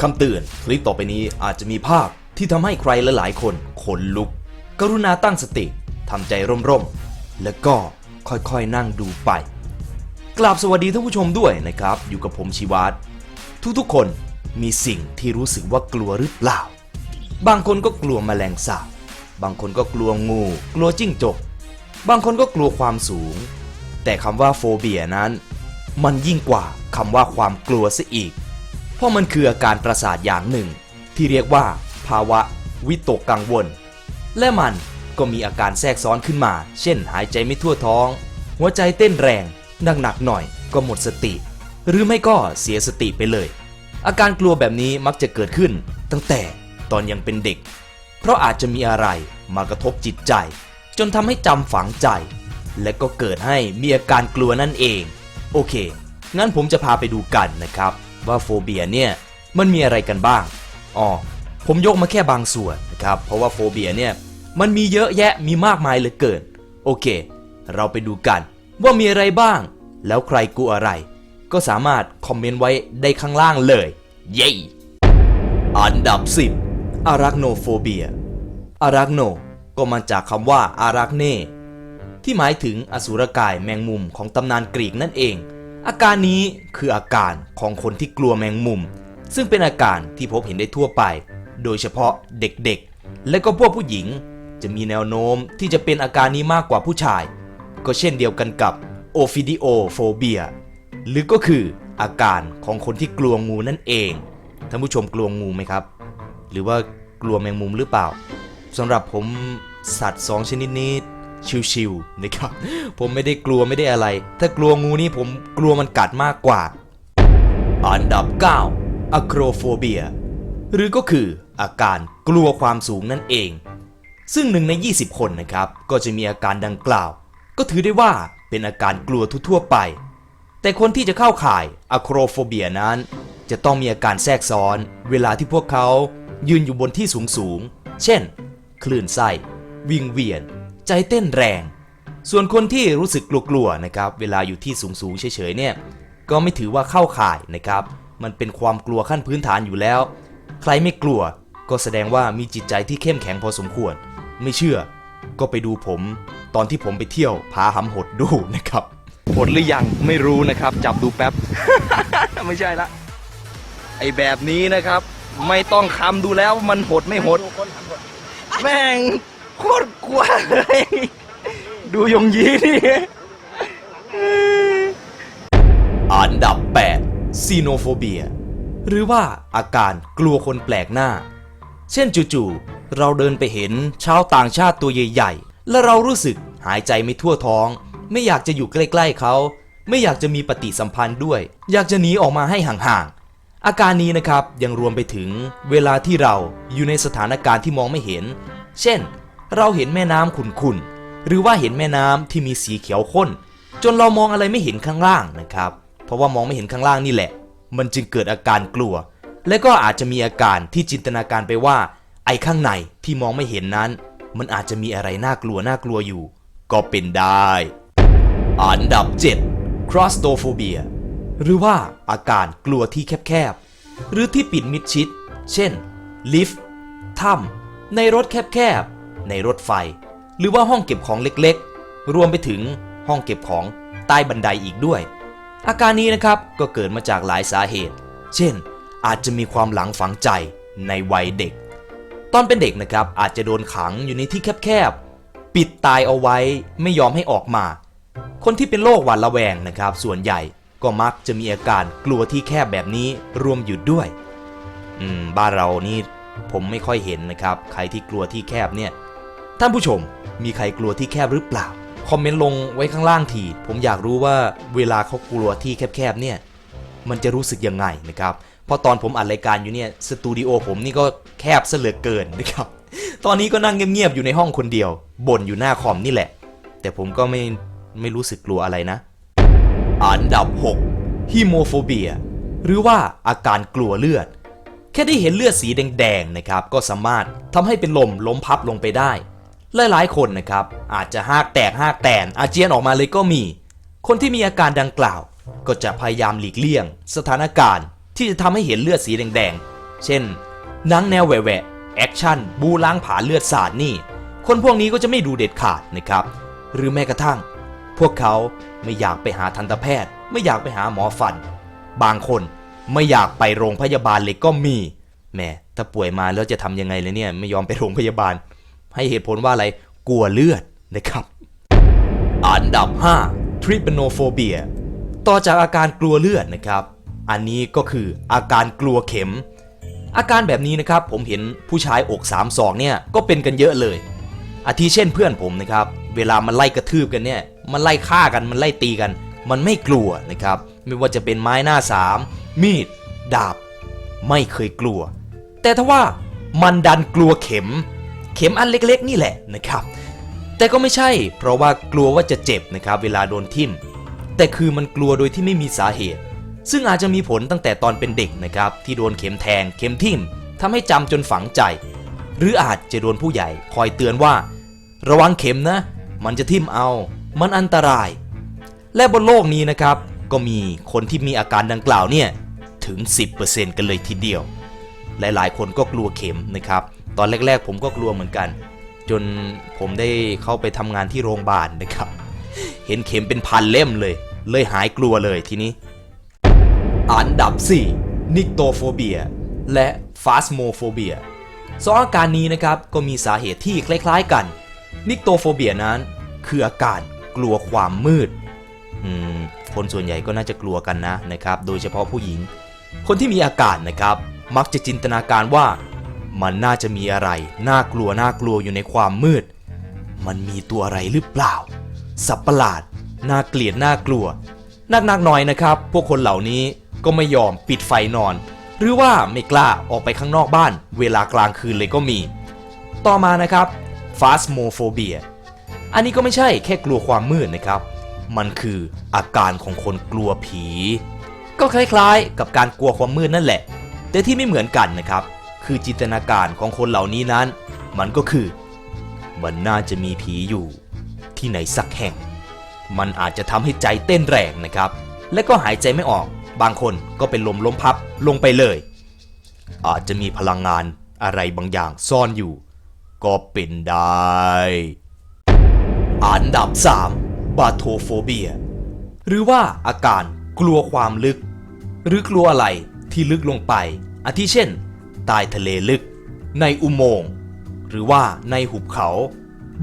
คำเตือน คลิปต่อไปนี้อาจจะมีภาพที่ทำให้ใครหลายๆคนขนลุก กรุณาตั้งสติทำใจร่มๆ แล้วก็ค่อยๆนั่งดูไปกราบสวัสดีท่านผู้ชมด้วยนะครับ อยู่กับผมชีวัตทุกๆคนมีสิ่งที่รู้สึกว่ากลัวหรือเปล่า บางคนก็กลัวแมลงสาบบางคนก็กลัวงู กลัวจิ้งจก บางคนก็กลัวความสูง แต่คำว่าโฟเบียนั้น มันยิ่งกว่าคำว่าความกลัวซะอีก เพราะมันคืออาการประสาทอย่างหนึ่ง ที่เรียกว่า ภาวะ วิตกกังวล และมันก็มีอาการแทรกซ้อนขึ้นมา เช่น หายใจไม่ทั่วท้อง หัวใจเต้นแรงดังหนักหน่อยก็หมดสติ หรือไม่ก็เสียสติไปเลย อาการกลัวแบบนี้มักจะเกิดขึ้น ตั้งแต่ตอนยังเป็นเด็ก เพราะอาจจะมีอะไรมากระทบจิตใจ จนทำให้จำฝังใจ และก็เกิดให้มีอาการกลัวนั่นเอง โอเค งั้นผมจะพาไปดูกันนะครับ ว่าโฟเบียเนี่ยมันมีอะไรกันบ้างอ๋อผมยกมาแค่บางส่วนนะครับเพราะว่าโฟเบียเนี่ยมันมีเยอะแยะมีมากมายเหลือเกิน โอเค เราไปดูกันว่ามีอะไรบ้าง แล้วใครกลัวอะไร ก็สามารถคอมเมนต์ไว้ได้ข้างล่างเลย เย้อันดับ 10อารักโนโฟเบียอารักโนก็มาจากคำว่าอารักเน่ที่หมายถึงอสุรกายแมงมุมของตำนานกรีกนั่นเอง อาการนี้คืออาการของคนที่กลัวแมงมุม ซึ่งเป็นอาการที่พบเห็นได้ทั่วไป โดยเฉพาะเด็กๆ และก็พวกผู้หญิง จะมีแนวโน้มที่จะเป็นอาการนี้มากกว่าผู้ชาย ก็เช่นเดียวกันกับโอฟิดิโอโฟเบียหรือก็คืออาการของคนที่กลัวงูนั่นเองท่านผู้ชมกลัวงูไหมครับ หรือว่ากลัวแมงมุมหรือเปล่าสำหรับผมสัตว์สองชนิดนี้ ชิวๆนะครับผมไม่ได้กลัวไม่ได้อะไร ถ้ากลัวงูนี่ผมกลัวมันกัดมากกว่า อันดับ 9อะโครโฟเบีย หรือก็คืออาการกลัวความสูงนั่นเอง ซึ่งหนึ่งใน 20 คนนะครับ ก็จะมีอาการดังกล่าว ก็ถือได้ว่าเป็นอาการกลัวทั่วไป แต่คนที่จะเข้าข่ายอะโครโฟเบียนั้น จะต้องมีอาการแทรกซ้อน เวลาที่พวกเขายืนอยู่บนที่สูงๆเช่น คลื่นไส้ วิงเวียน ใจเต้นแรง ส่วนคนที่รู้สึกกลัวๆนะครับ เวลาอยู่ที่สูงๆเฉยๆเนี่ยก็ไม่ถือว่าเข้าข่ายนะครับ มันเป็นความกลัวขั้นพื้นฐานอยู่แล้ว ใครไม่กลัวก็แสดงว่ามีจิตใจที่เข้มแข็งพอสมควร ไม่เชื่อ ก็ไปดูผมตอนที่ผมไปเที่ยวผาหำหดดูนะครับหดหรือยังไม่รู้นะครับ จับดูแป๊บ ไม่ใช่ละไอแบบนี้นะครับ ไม่ต้องคำดูแล้วมันหดไม่หด แม่ง โคตรกลัวเลยดูยงยีนี่อันดับ 8 ซีโนโฟเบีย หรือว่าอาการกลัวคนแปลกหน้า เช่นจู่ๆเราเดินไปเห็นชาวต่างชาติตัวใหญ่ๆ และเรารู้สึกหายใจไม่ทั่วท้อง ไม่อยากจะอยู่ใกล้ๆเขา ไม่อยากจะมีปฏิสัมพันธ์ด้วย อยากจะหนีออกมาให้ห่างๆ อาการนี้นะครับยังรวมไปถึงเวลาที่เราอยู่ในสถานการณ์ที่มองไม่เห็น เช่น เราเห็นแม่น้ำขุ่นๆ หรือว่าเห็นแม่น้ำที่มีสีเขียวข้น จนเรามองอะไรไม่เห็นข้างล่างนะครับ เพราะว่ามองไม่เห็นข้างล่างนี่แหละ มันจึงเกิดอาการกลัว และก็อาจจะมีอาการที่จินตนาการไปว่า ไอ้ข้างในที่มองไม่เห็นนั้น มันอาจจะมีอะไรน่ากลัวน่ากลัวอยู่ ก็เป็นได้อันดับ 7 claustrophobia หรือว่าอาการกลัวที่แคบๆ หรือที่ปิดมิดชิด เช่น ลิฟต์ถ้ำในรถแคบๆ ในรถไฟ หรือว่าห้องเก็บของเล็กๆ รวมไปถึงห้องเก็บของใต้บันไดอีกด้วย อาการนี้นะครับก็เกิดมาจากหลายสาเหตุ เช่น อาจจะมีความหลังฝังใจในวัยเด็ก ตอนเป็นเด็กนะครับอาจจะโดนขังอยู่ในที่แคบๆ ปิดตายเอาไว้ไม่ยอมให้ออกมา คนที่เป็นโรคหวาดระแวงนะครับ ส่วนใหญ่ก็มักจะมีอาการกลัวที่แคบแบบนี้รวมอยู่ด้วย อืม บ้านเรานี่ผมไม่ค่อยเห็นนะครับ ใครที่กลัวที่แคบเนี่ย ท่านผู้ชมมีใครกลัวที่แคบหรือเปล่า คอมเมนต์ลงไว้ข้างล่างที ผมอยากรู้ว่าเวลาเขากลัวที่แคบๆเนี่ย มันจะรู้สึกยังไงนะครับ เพราะตอนผมอัดรายการอยู่เนี่ยสตูดิโอผมนี่ก็แคบซะเหลือเกินนะครับ ตอนนี้ก็นั่งเงียบๆอยู่ในห้องคนเดียวบ่นอยู่หน้าคอมนี่แหละ แต่ผมก็ไม่ไม่รู้สึกกลัวอะไรนะ อันดับ 6ฮิโมโฟเบีย หรือว่าอาการกลัวเลือด แค่ได้เห็นเลือดสีแดงๆนะครับ ก็สามารถทำให้เป็นลมล้มพับลงไปได้ หลายๆ คนนะครับอาจจะหากแตกหากแตนอาเจียนออกมาเลยก็มี คนที่มีอาการดังกล่าว ก็จะพยายามหลีกเลี่ยง สถานการณ์ที่จะทำให้เห็นเลือดสีแดงๆ เช่นหนังแนวแหวะแอคชั่น บูล้างผาเลือดสาดนี่ คนพวกนี้ก็จะไม่ดูเด็ดขาดนะครับ หรือแม้กระทั่ง พวกเขาไม่อยากไปหาทันตแพทย์ ไม่อยากไปหาหมอฟัน บางคนไม่อยากไปโรงพยาบาลเลยก็มีแหมถ้าป่วยมาแล้วจะทำยังไงเลยเนี่ยไม่ยอมไปโรงพยาบาล ให้เหตุผลว่าอะไรกลัวเลือดนะครับ อันดับ 5 trypanophobia ต่อจากอาการกลัวเลือดนะครับ อันนี้ก็คืออาการกลัวเข็ม อาการแบบนี้นะครับผมเห็นผู้ชายอกสามศอกเนี่ยก็เป็นกันเยอะเลย อาทิเช่นเพื่อนผมนะครับ เวลามันไล่กระทืบกันเนี่ยมันไล่ฆ่ากันมันไล่ตีกัน มันไม่กลัวนะครับ ไม่ว่าจะเป็นไม้หน้าสามมีด ดาบ ไม่เคยกลัว แต่ถ้าว่ามันดันกลัวเข็ม เข็มอันเล็กๆ นี่แหละนะครับ แต่ก็ไม่ใช่ เพราะว่ากลัวว่าจะเจ็บนะครับเวลาโดนทิ่ม แต่คือมันกลัวโดยที่ไม่มีสาเหตุ ซึ่งอาจจะมีผลตั้งแต่ตอนเป็นเด็กนะครับที่โดนเข็มแทงเข็มทิ่มทำให้จำจนฝังใจ หรืออาจจะโดนผู้ใหญ่คอยเตือนว่า ระวังเข็มนะ มันจะทิ่มเอา มันอันตราย และบนโลกนี้นะครับ ก็มีคนที่มีอาการดังกล่าวเนี่ยถึง 10%กันเลยทีเดียว หลายๆ คนก็กลัวเข็มนะครับ ตอนแรก ๆ ผมก็กลัวเหมือนกัน จนผมได้เข้าไปทำงานที่โรงพยาบาลนะครับ เห็นเข็มเป็นพันเล่มเลย เลยหายกลัวเลยทีนี้อันดับ 4 นิกโตโฟเบีย และฟาสโมโฟเบียสองอาการนี้นะครับก็มีสาเหตุที่คล้ายๆกัน นิกโตโฟเบียนั้น คืออาการกลัวความมืดอืมคนส่วนใหญ่ก็น่าจะกลัวกันนะนะครับ โดยเฉพาะผู้หญิง คนที่มีอาการนะครับ มักจะจินตนาการว่า มันน่าจะมีอะไร น่ากลัวน่ากลัวอยู่ในความมืด มันมีตัวอะไรหรือเปล่า สับประหลาด น่าเกลียดน่ากลัวนักๆหน่อยนะครับ พวกคนเหล่านี้ก็ไม่ยอมปิดไฟนอน หรือว่าไม่กล้าออกไปข้างนอกบ้าน เวลากลางคืนเลยก็มี ต่อมานะครับ phasmophobia อันนี้ก็ไม่ใช่แค่กลัวความมืดนะครับ มันคืออาการของคนกลัวผี ก็คล้ายๆ กับการกลัวความมืดนั่นแหละ แต่ที่ไม่เหมือนกันนะครับ คือจินตนาการของคนเหล่านี้นั้น มันก็คือ มันน่าจะมีผีอยู่ ที่ไหนสักแห่ง มันอาจจะทำให้ใจเต้นแรงนะครับ และก็หายใจไม่ออก บางคนก็เป็นลมล้มพับลงไปเลย อาจจะมีพลังงานอะไรบางอย่างซ่อนอยู่ ก็เป็นได้อันดับ 3 บาโทโฟเบีย หรือว่าอาการกลัวความลึก หรือกลัวอะไรที่ลึกลงไป อาทิเช่น ใต้ทะเลลึก ในอุโมงค์หรือว่าในหุบเขา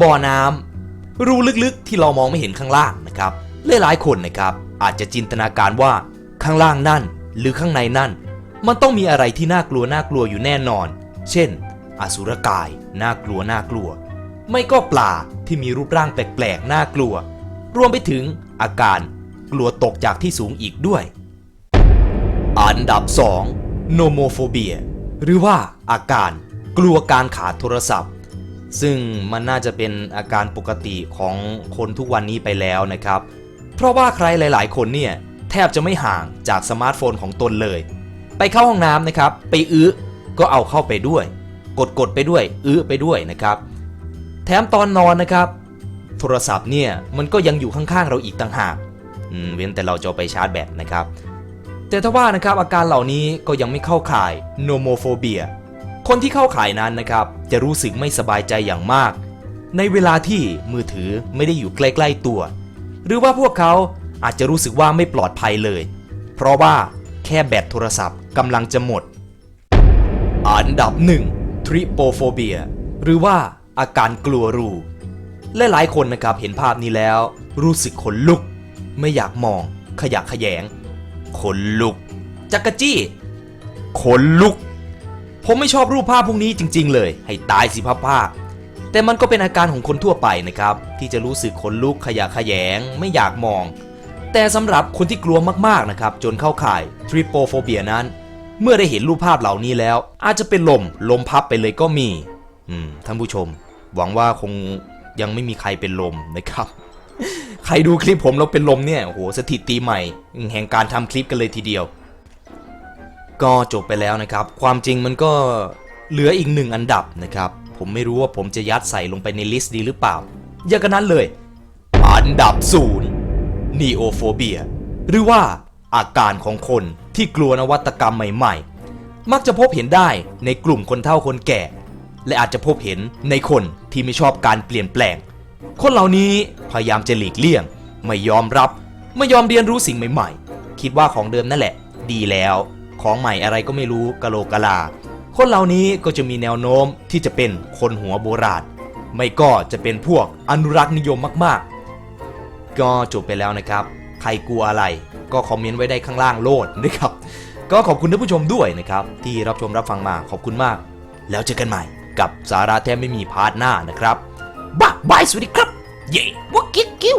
บ่อน้ำรูลึกๆที่เรามองไม่เห็นข้างล่างนะครับหลายๆคนนะครับ อาจจะจินตนาการว่าข้างล่างนั่น หรือข้างในนั่น มันต้องมีอะไรที่น่ากลัวน่ากลัวอยู่แน่นอน เช่น อสุรกายน่ากลัวน่ากลัว ไม่ก็ปลาที่มีรูปร่างแปลกๆน่ากลัว รวมไปถึงอาการกลัวตกจากที่สูงอีกด้วย อันดับ 2 โนโมโฟเบีย หรือว่าอาการกลัวการขาดโทรศัพท์ ซึ่งมันน่าจะเป็นอาการปกติของคนทุกวันนี้ไปแล้วนะครับ เพราะว่าใครหลายๆ คนเนี่ยแทบจะไม่ห่างจากสมาร์ทโฟนของตนเลย ไปเข้าห้องน้ำนะครับ ไปอื้อก็เอาเข้าไปด้วย กดกดๆไปด้วย อื้อไปด้วยนะครับ แถมตอนนอนนะครับ โทรศัพท์เนี่ยมันก็ยังอยู่ข้างๆเราอีกต่างหากเว้นแต่เราจะไปชาร์จแบตนะครับ แต่ถ้าว่านะครับอาการเหล่านี้ก็ยังไม่เข้าข่ายโนโมโฟเบีย คนที่เข้าข่ายนั้นนะครับจะรู้สึกไม่สบายใจอย่างมาก ในเวลาที่มือถือไม่ได้อยู่ใกล้ๆตัว หรือว่าพวกเขาอาจจะรู้สึกว่าไม่ปลอดภัยเลย เพราะว่าแค่แบตโทรศัพท์กำลังจะหมด อันดับหนึ่งทริโปโฟเบียหรือว่าอาการกลัวรูและหลายคนนะครับเห็นภาพนี้แล้ว รู้สึกขนลุก ไม่อยากมอง ขยะแขยง ขนลุก จักรจี้ ขนลุก ผมไม่ชอบรูปภาพพวกนี้จริง ๆ เลย ให้ตายสิภาพภาพ แต่มันก็เป็นอาการของคนทั่วไปนะครับ ที่จะรู้สึกขนลุกขยะแขยง ไม่อยากมอง แต่สำหรับคนที่กลัวมากๆนะครับ จนเข้าข่ายทริปโปโฟเบียนั้น เมื่อได้เห็นรูปภาพเหล่านี้แล้ว อาจจะเป็นลมลมพับไปเลยก็มี อืมท่านผู้ชม หวังว่าคงยังไม่มีใครเป็นลมนะครับ ใครดูคลิปผมแล้วเป็นลมเนี่ย โอ้โห สถิติใหม่ แห่งการทำคลิปกันเลยทีเดียว ก็จบไปแล้วนะครับ ความจริงมันก็เหลืออีกหนึ่งอันดับนะครับ ผมไม่รู้ว่าผมจะยัดใส่ลงไปในลิสต์ดีหรือเปล่า อย่างนั้นเลย อันดับศูนย์นีโอโฟเบีย หรือว่าอาการของคนที่กลัวนวัตกรรมใหม่ ๆ มักจะพบเห็นได้ในกลุ่มคนเฒ่าคนแก่ และอาจจะพบเห็นในคนที่ไม่ชอบการเปลี่ยนแปลง คนเหล่านี้พยายามจะหลีกเลี่ยง ไม่ยอมรับ ไม่ยอมเรียนรู้สิ่งใหม่ ๆ คิดว่าของเดิมนั่นแหละ ดีแล้ว ของใหม่อะไรก็ไม่รู้กะโลกกะลา คนเหล่านี้ก็จะมีแนวโน้มที่จะเป็นคนหัวโบราณ ไม่ก็จะเป็นพวกอนุรักษ์นิยมมากๆ ก็จบไปแล้วนะครับ ใครกลัวอะไร ก็คอมเมนต์ไว้ได้ข้างล่างโลดนะครับ ก็ขอบคุณท่านผู้ชมด้วยนะครับ ที่รับชมรับฟังมาขอบคุณมาก แล้วเจอกันใหม่กับสาระแทบไม่มีพาร์ทหน้านะครับ บ๊ายบายสวัสดีครับ เย่วักกิ๊กกิ้ว